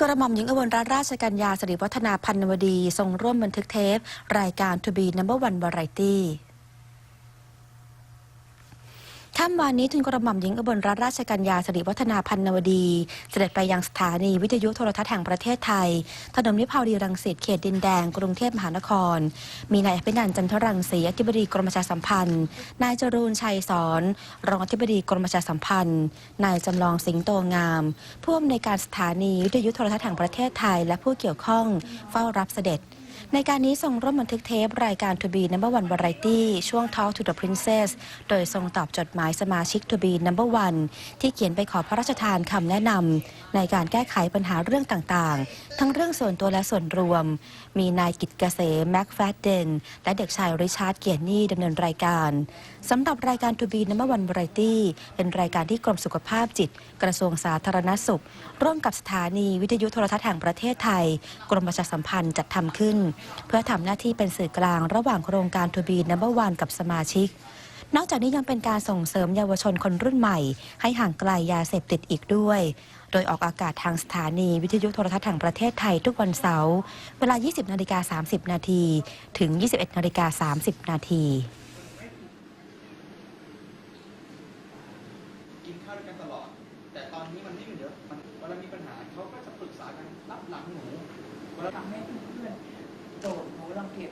กระหม่อมหญิงอวบรัตนราชกัญญาสิริวัฒนาพันนวดี ทรงร่วมบันทึกเทป รายการ To be Number One Variety ค่ำวานนี้ทุนกระหม่อมหญิงอบลรัตนราชกัญญาสิริวัฒนาพันนวดี เสด็จไปยังสถานีวิทยุโทรทัศน์แห่งประเทศไทย ถนนวิภาวดีรังสิตเขตดินแดง กรุงเทพมหานคร มีนายอภินันท์จันทรังสีอธิบดีกรมประชาสัมพันธ์ นายจรูนชัยสอนรองอธิบดีกรมประชาสัมพันธ์ นายจำลองสิงโตงาม ผู้อำนวยการสถานีวิทยุโทรทัศน์แห่งประเทศไทย และผู้เกี่ยวข้องเฝ้ารับเสด็จ ในการนี้ทรงร่วมบันทึกเทป รายการ To be Number One Variety ช่วง Talk to the Princess โดยทรงตอบจดหมายสมาชิก To be Number One ที่เขียนไปขอพระราชทานคำแนะนำในการแก้ไขปัญหาเรื่องต่างๆ ทั้งเรื่องส่วนตัวและส่วนรวม มีนายกิตเกษมแม็กแฟดเดน และเด็กชายริชาร์ดเกียรตินี่ดำเนินรายการสำหรับรายการ To be Number One Variety เป็นรายการที่กรมสุขภาพจิต กระทรวงสาธารณสุข ร่วมกับสถานีวิทยุโทรทัศน์แห่งประเทศไทย กรมประชาสัมพันธ์จัดทำขึ้นเพื่อทำหน้าที่เป็นสื่อกลางระหว่างโครงการ To be Number One กับสมาชิก นอกจากนี้ยังเป็นการส่งเสริมเยาวชนคนรุ่นใหม่ ให้ห่างไกลยาเสพติดอีกด้วย โดยออกอากาศทางสถานีวิทยุโทรทัศน์แห่งประเทศไทยทุกวันเสาร์เวลา 20นาฬิกา30นาทีถึง 21นาฬิกา30นาทีกินข้าวด้วยกันตลอด แต่ตอนนี้มันไม่มีเดี๋ยวมันเวลามีปัญหาเขาก็จะปรึกษากันรับหลังหนูเวลาทำให้เพื่อน đổi máu long thuyệt